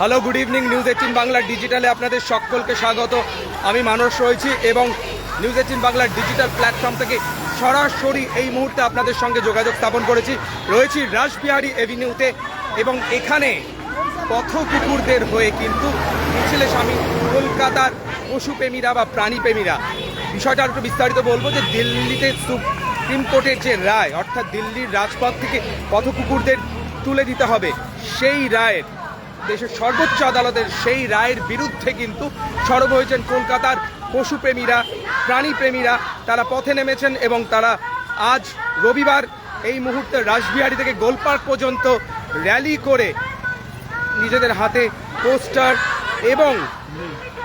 Hello good evening news eighteen Bangla ডিজিটালে আপনাদের সকলকে স্বাগত। আমি মানস রয়েছি এবং নিউজ এইটিন বাংলার ডিজিটাল প্ল্যাটফর্ম থেকে সরাসরি এই মুহূর্তে আপনাদের সঙ্গে যোগাযোগ স্থাপন করেছি। রয়েছি রাসবিহারী এভিনিউতে এবং এখানে পথ কুকুরদের হয়ে কিন্তু মিছিলে স্বামী কলকাতার পশুপ্রেমীরা বা প্রাণীপ্রেমীরা। বিষয়টা একটু বিস্তারিত বলব যে দিল্লিতে সুপ্রিম কোর্টের যে রায়, অর্থাৎ দিল্লির রাজপথ থেকে পথ কুকুরদের তুলে দিতে হবে, সেই রায়ের দেশের সর্বোচ্চ আদালতের সেই রায়ের বিরুদ্ধে কিন্তু সরব হয়েছেন কলকাতার পশুপ্রেমীরা, প্রাণীপ্রেমীরা। তারা পথে নেমেছেন এবং তারা আজ রবিবার এই মুহূর্তে রাসবিহারী থেকে গোলপার্ক পর্যন্ত র্যালি করে নিজেদের হাতে পোস্টার এবং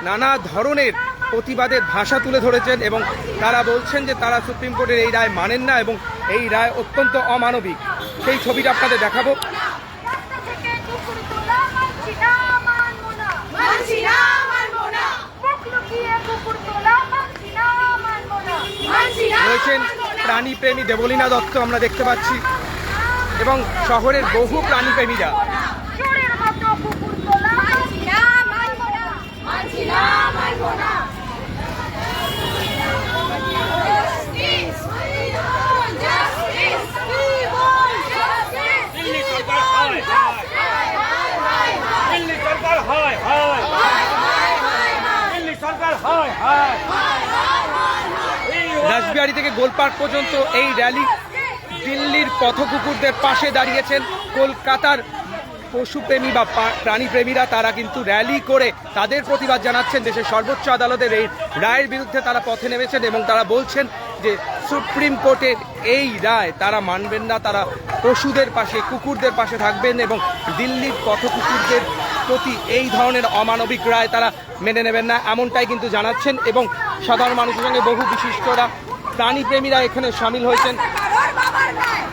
নানা ধরনের প্রতিবাদের ভাষা তুলে ধরেছেন এবং তারা বলছেন যে তারা সুপ্রিম কোর্টের এই রায় মানেন না এবং এই রায় অত্যন্ত অমানবিক। সেই ছবিটা আপনাদের দেখাবো রাস্তা থেকে কুকুর তোলা মানছি না, মানবো না। মানছি না, মানবো না। মুখ লুকিয়ে কুকুর তোলা মানছি না, মানবো না। মানছি না, রয়েছেন প্রাণী প্রেমী প্রাণীপ্রেমী দেবলীনা দত্ত আমরা দেখতে পাচ্ছি এবং শহরের বহু প্রাণীপ্রেমীরা চোরের মতো কুকুর তোলা মানছি না, মানবো না। মানছি না, মানবো না। Justice! We want justice! We want justice! Delhi সরকার হয় হয় দিল্লি সরকার হয় হয় দিল্লি সরকার হয় হয় এই রাসবিহারী থেকে গোলপার্ক পর্যন্ত এই র্যালি দিল্লির পথকুকুরদের পাশে দাঁড়িয়েছেন কলকাতার পশুপ্রেমী বা প্রাণীপ্রেমীরা। তারা কিন্তু র্যালি করে তাদের প্রতিবাদ জানাচ্ছেন। দেশের সর্বোচ্চ আদালতের এই রায়ের বিরুদ্ধে তারা পথে নেমেছেন এবং তারা বলছেন যে সুপ্রিম কোর্টের এই রায় তারা মানবেন না। তারা পশুদের পাশে, কুকুরদের পাশে থাকবেন এবং দিল্লির পথকুকুরদের প্রতি এই ধরনের অমানবিক রায় তারা মেনে নেবেন না, এমনটাই কিন্তু জানাচ্ছেন এবং সাধারণ মানুষের সঙ্গে বহু বিশিষ্টরা প্রাণীপ্রেমীরা এখানে সামিল হয়েছেন কারোর বাবার নয়।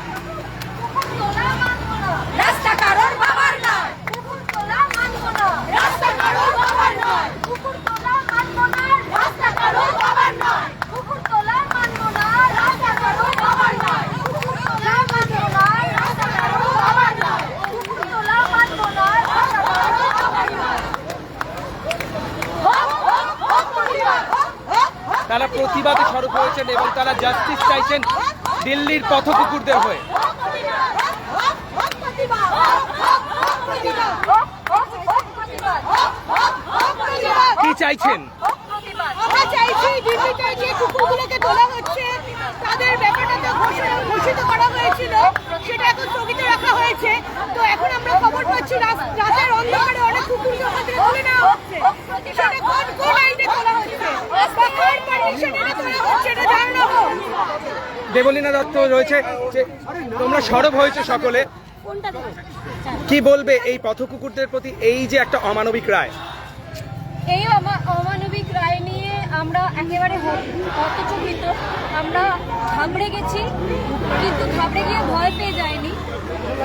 রাস্তা কারোর বাবার নয়। কুকুর তোলা মানবো না। রাস্তা কারোর বাবার নয়। কুকুর তোলা মানবো না। রাস্তা কারোর বাবার নয়। কুকুর তোলা মানবো না। রাস্তা কারোর বাবার নয়। কুকুর তোলা মানবো না। রাস্তা কারোর বাবার নয়। কুকুর তোলা মানবো না। রাস্তা কারোর বাবার নয়। হোক, হোক, হোক প্রতিবাদ। হোক, হোক, হোক তারা প্রতিবাদে সরব হয়েছেন এবং তারা জাস্টিস চাইছেন দিল্লির হয়ে। হোক, হোক প্রতিবাদ। কি চাইছেন তো এখন আমরা খবর পাচ্ছি দেবলীনা দত্ত রয়েছে তোমরা সরব হয়েছে সকলে। কি বলবে এই পথ কুকুরদের প্রতি এই যে একটা অমানবিক রায়? এই অমানবিক রায় নিয়ে আমরা একেবারে হতচকিত। আমরা ঘাবড়ে গেছি কিন্তু ঘাবড়ে গিয়ে ভয় পেয়ে যায়নি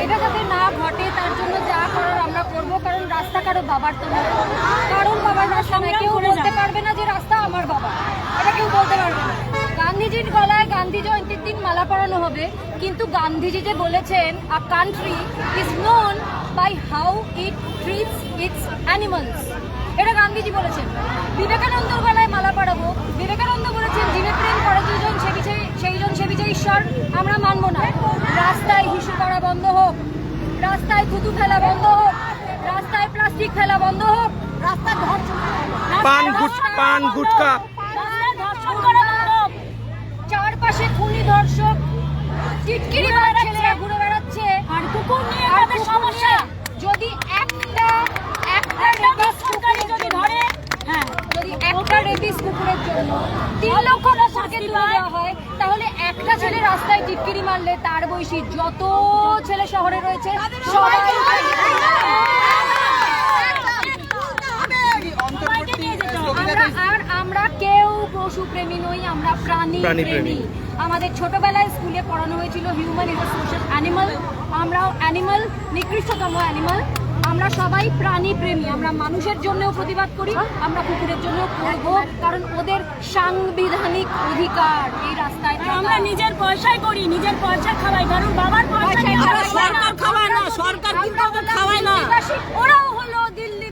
এটা যাতে না ঘটে তার জন্য যা করার আমরা করব কারণ রাস্তা কারও বাবার তো নয় কারণ বাবার রাস্তা কেউ বলতে পারবে না যে রাস্তা আমার বাবা এটা কেউ বলতে পারবে না। গান্ধীজির গলায় গান্ধী জয়ন্তীর দিন মালা পরানো হবে। কিন্তু গান্ধীজি যে বলেছেন a country is known by how it treats its animals এটা গান্ধীজি বলেছেন। বিবেকানন্দর গলায় মালা পরাবো। বিবেকানন্দ বলেছেন যিনি প্রেম করে দুজন সে বিচে সেইজন সে বিচে ঈশ্বর। আমরা মানবো না। রাস্তায় হিসু করা বন্ধ হোক। রাস্তায় থুতু ফেলা বন্ধ হোক। রাস্তায় প্লাস্টিক ফেলা বন্ধ হোক। রাস্তায় গুট পান গুটকা। চারপাশে খুনি ধর্ষক টিটকিরি মারা ছেলেরা ঘুরে বেড়াচ্ছে। আর কুকুর নিয়ে তাদের সমস্যা। যদি একটা একটা রেবিস কুকুর যদি ধরে হ্যাঁ যদি একটা রেবিস কুকুরের জন্য তিন লক্ষ টাকাকে তুলে দেওয়া হয় তাহলে একটা ছেলে রাস্তায় টিটকিরি মারলে তার বয়সী যত ছেলে শহরে রয়েছে সবাই আর আমরা কেউ পশু প্রেমী নই আমরা প্রাণী প্রেমী আমাদের ছোটবেলায় স্কুলে পড়ানো হয়েছিল হিউম্যান ইজ সোশ্যাল অ্যানিমাল আমরাও অ্যানিমাল নিকৃষ্টতম অ্যানিমাল আমরা সবাই প্রাণী প্রেমী। আমরা মানুষের জন্যও প্রতিবাদ করি আমরা কুকুরের জন্য করব কারণ ওদের সাংবিধানিক অধিকার এই রাস্তায় আমরা নিজের পয়সায় করি নিজের পয়সা খাওয়াই কারণ বাবার আমরা সরকার খাওয়ায় না, সরকার কিন্তু খাওয়ায় না। ওরাও হলো দিল্লি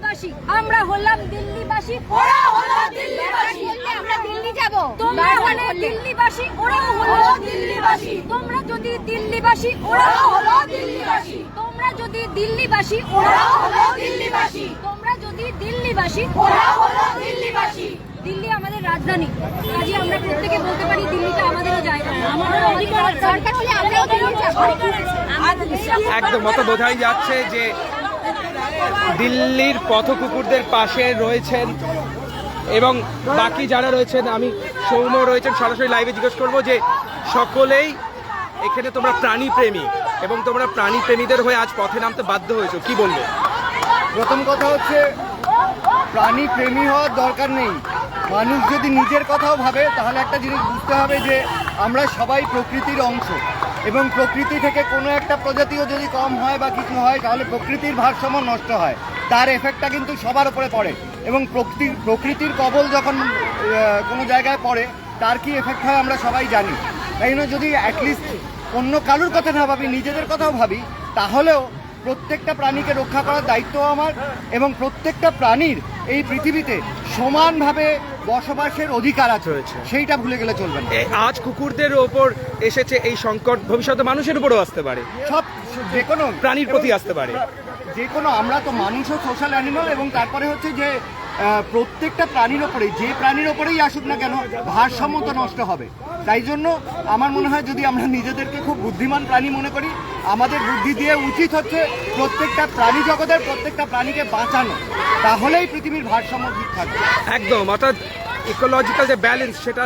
হলাম দিল্লিবাসী ওরা হলো দিল্লিবাসী। আমরা দিল্লি যাব তোমরা হলে দিল্লিবাসী, ওরাও হলো দিল্লিবাসী। তোমরা যদি দিল্লিবাসী, ওরাও হলো দিল্লিবাসী। তোমরা যদি দিল্লিবাসী, ওরাও হলো দিল্লিবাসী। তোমরা যদি দিল্লিবাসী, ওরাও হলো দিল্লিবাসী। দিল্লি আমাদের রাজধানী। আমরা প্রত্যেকে বলতে পারি দিল্লিটা আমাদেরও জায়গা। আমাদের একদম বোঝাই যাচ্ছে যে দিল্লির পথকুকুরদের পাশে রয়েছেন এবং বাকি যারা রয়েছেন, আমি সৌম্য রয়েছেন, সরাসরি লাইভে জিজ্ঞেস করব যে সকলেই এখানে তোমরা প্রাণী প্রেমী এবং তোমরা প্রাণী প্রেমীদের হয়ে আজ পথে নামতে বাধ্য হয়েছো, কি বলব? প্রথম কথা হচ্ছে, প্রাণী প্রেমী হওয়ার দরকার নেই। মানুষ যদি নিজের কথাও ভাবে, তাহলে একটা জিনিস বুঝতে হবে যে আমরা সবাই প্রকৃতির অংশ। এবং প্রকৃতি থেকে কোনো একটা প্রজাতিও যদি কম হয় বা কিছু হয়, তাহলে প্রকৃতির ভারসাম্য নষ্ট হয়। তার এফেক্টটা কিন্তু সবার উপরে পড়ে। এবং প্রকৃতি প্রকৃতির কবল যখন কোনো জায়গায় পড়ে তার কি এফেক্ট হয় আমরা সবাই জানি। তাই জন্য যদি অ্যাটলিস্ট অন্য কারুর কথা না ভাবি নিজেদের কথাও ভাবি তাহলেও প্রত্যেকটা প্রাণীকে রক্ষা করার দায়িত্ব আমার এবং প্রত্যেকটা প্রাণীর এই পৃথিবীতে সমানভাবে বসবাসের অধিকার আছে। সেইটা ভুলে গেলে চলবে না। আজ কুকুরদের ওপর এসেছে এই সংকট ভবিষ্যতে মানুষের উপরও আসতে পারে। সব যে কোনো প্রাণীর প্রতি আসতে পারে। যে কোনো আমরা তো মানুষও সোশ্যাল অ্যানিমাল এবং তারপরে হচ্ছে যে প্রত্যেকটা প্রাণীর ওপরে, যে প্রাণীর ওপরেই আসুক না কেন, ভারসাম্য তো নষ্ট হবে। তাই জন্য আমার মনে হয় যদি আমরা নিজেদেরকে খুব বুদ্ধিমান প্রাণী মনে করি, আমাদের বুদ্ধি দিয়ে উচিত হচ্ছে প্রত্যেকটা প্রাণী জগতের প্রত্যেকটা প্রাণীকে বাঁচানো। তাহলেই পৃথিবীর ভারসাম্য ঠিক থাকবে। একদম, অর্থাৎ ইকোলজিক্যাল যে ব্যালেন্স সেটা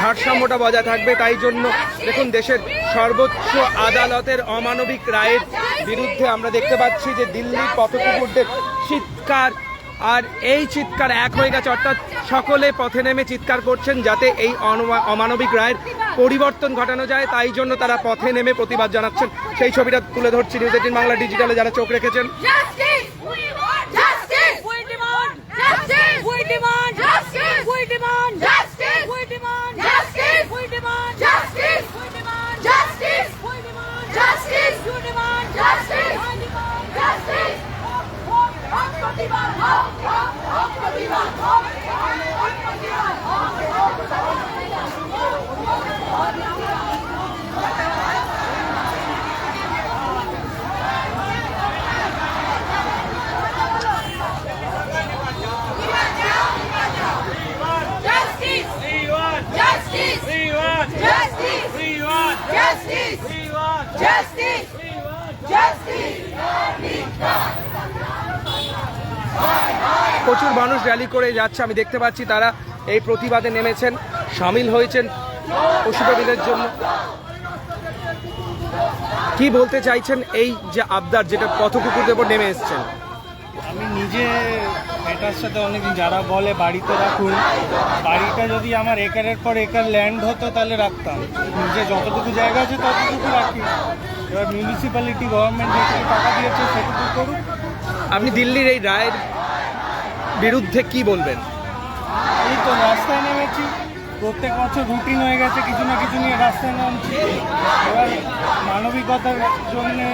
ভারসাম্যটা বজায় থাকবে, তাই জন্য দেখুন দেশের সর্বোচ্চ আদালতের অমানবিক রায়ের বিরুদ্ধে আমরা দেখতে পাচ্ছি যে দিল্লির পথকুকুরদের চিৎকার, আর এই চিৎকার এক হয়ে গেছে, অর্থাৎ সকলে পথে নেমে চিৎকার করছেন যাতে এই অমানবিক রায়ের পরিবর্তন ঘটানো যায়, তাই জন্য তারা পথে নেমে প্রতিবাদ জানাচ্ছেন। সেই ছবিটা তুলে ধরছি, নিউজ এইটিন বাংলা ডিজিটালে যারা চোখ রেখেছেন Justice! Justice! We demand justice! We demand justice! We demand justice! We demand justice! We demand justice! We demand justice! We demand justice! You demand justice! I demand justice! Hop, hop, hop, প্রতিবাদ! Hop, hop, hop, প্রতিবাদ! Hop, hop, hop, প্রতিবাদ! Hop, hop, Justice! We want, Justice! we want, Justice! we want, Justice! we want, Justice! we want. Justice! প্রচুর মানুষ rally করে যাচ্ছে আমি দেখতে পাচ্ছি তারা এই প্রতিবাদে নেমেছেন সামিল হয়েছেন পশুপ্রেমীদের জন্য কি বলতে চাইছেন এই যে আবদার যেটা পথকুকুরদের উপর নেমে এসছেন আমি নিজে এটার সাথে অনেকদিন যারা বলে বাড়িতে রাখুন বাড়িটা যদি আমার একারের পর একার ল্যান্ড হতো তাহলে রাখতাম। নিজে যতটুকু জায়গা আছে ততটুকু রাখি। এবার মিউনিসিপ্যালিটি গভর্নমেন্ট যেটুকু টাকা দিয়েছে সেটুকু করুন আপনি দিল্লির এই রায়ের বিরুদ্ধে কি বলবেন? এই তো রাস্তায় নেমেছি। প্রত্যেক বছর রুটিন হয়ে গেছে কিছু না কিছু নিয়ে রাস্তায় নামছি। এবার মানবিকতার জন্যে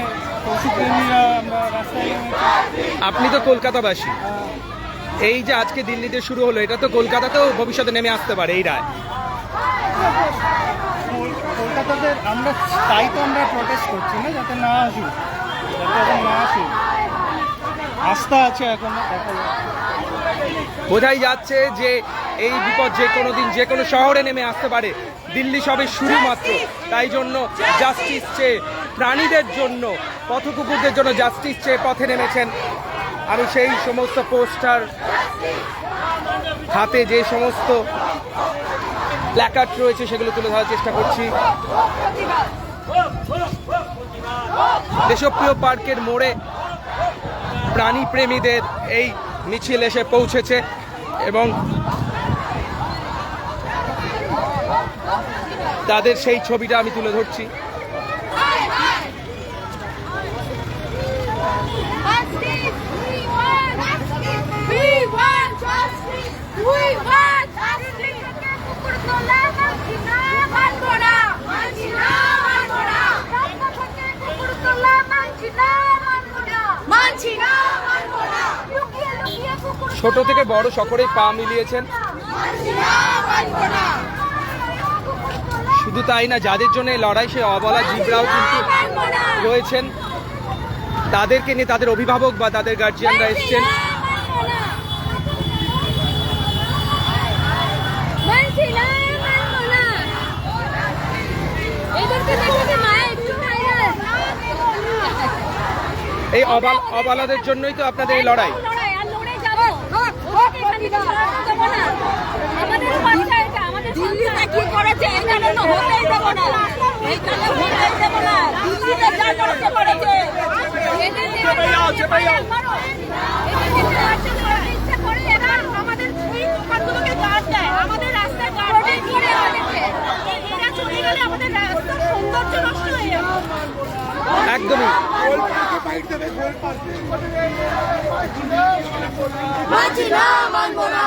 পশুপ্রেমীরা আমরা রাস্তায় নেমেছি। আপনি তো কলকাতাবাসী। এই যে আজকে দিল্লিতে শুরু হলো এটা তো কলকাতাতেও ভবিষ্যতে নেমে আসতে পারে এই রায়। কলকাতাতে আমরা তাই তো আমরা প্রটেস্ট করছি না যাতে না আসুক। যাতে না আসুক। আস্থা আছে এখন। বোঝাই যাচ্ছে যে এই বিপদ যে কোনো দিন, যে কোনো শহরে নেমে আসতে পারে। দিল্লি সবে শুরু মাত্র। তাই জন্য জাস্টিস চেয়ে, প্রাণীদের জন্য, পথকুকুরদের জন্য জাস্টিস চেয়ে পথে নেমেছেন। আমি সেই সমস্ত পোস্টার হাতে যে সমস্ত প্ল্যাকার্ড রয়েছে, সেগুলো তুলে ধরার চেষ্টা করছি। দেশপ্রিয় পার্কের মোড়ে প্রাণী প্রেমীদের এই মিছিল এসে পৌঁছেছে এবং তাদের সেই ছবিটা আমি তুলে ধরছি। ছোট থেকে বড় সকলেই পা মিলিয়েছেন। শুধু তাই না, যাদের জন্য লড়াই, সে অবলা জীবরাও কিন্তু রয়েছেন। তাদেরকে নিয়ে তাদের অভিভাবক বা তাদের গার্জিয়ানরা এসছেন। এই অবাল অবালাদের জন্যই তো আপনাদের এই লড়াই। আমাদের দিল্লিতে কি করেছে এখানে তো হতেই দেবো না। এখানে হতেই দেবো না। দিল্লিতে যা করেছে করেছে। আমাদের রাস্তায় আমাদেরকে এরা চলে গেলে আমাদের রাস্তার সৌন্দর্য নষ্ট হয়ে যাবে একদমই মানছি না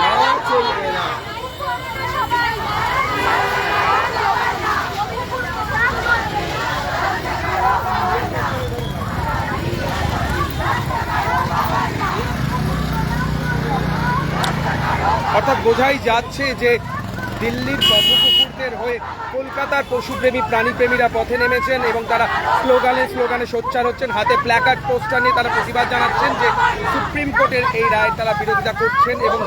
মানবো না অর্থাৎ বোঝাই যাচ্ছে যে দিল্লির পথকুকুরদের হয়ে কলকাতার পশুপ্রেমী প্রাণীপ্রেমীরা পথে নেমেছেন এবং তারা স্লোগানে স্লোগানে সোচ্চার হচ্ছেন। হাতে প্ল্যাকার্ড পোস্টার নিয়ে তারা প্রতিবাদ জানাচ্ছেন যে সুপ্রিম কোর্টের এই রায় তারা বিরোধিতা করছেন এবং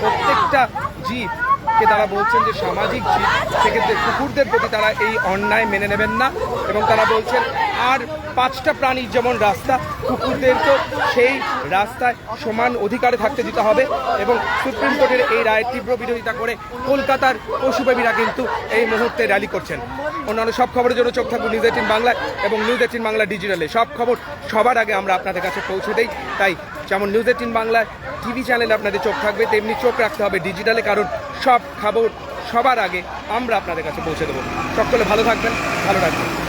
প্রত্যেকটা জীব কে তারা বলছেন যে সামাজিক জীব। সেক্ষেত্রে কুকুরদের প্রতি তারা এই অন্যায় মেনে নেবেন না এবং তারা বলছেন আর পাঁচটা প্রাণীর যেমন রাস্তা কুকুরদেরকেও সেই রাস্তায় সমান অধিকারে থাকতে দিতে হবে এবং সুপ্রিম কোর্টের এই রায়ের তীব্র বিরোধিতা করে কলকাতার পশুপ্রেমীরা কিন্তু এই মুহূর্তে র্যালি করছেন। অন্যান্য সব খবরের জন্য চোখ থাকুন নিউজ এইটিন বাংলায় এবং নিউজ এইটিন বাংলা ডিজিটালে। সব খবর সবার আগে আমরা আপনাদের কাছে পৌঁছে দেই। তাই যেমন নিউজ এইটিন বাংলায় টিভি চ্যানেলে আপনাদের চোখ থাকবে, তেমনি চোখ রাখতে হবে ডিজিটালে, কারণ সব খবর সবার আগে আমরা আপনাদের কাছে পৌঁছে দেবো। সকলে ভালো থাকবেন, ভালো রাখবেন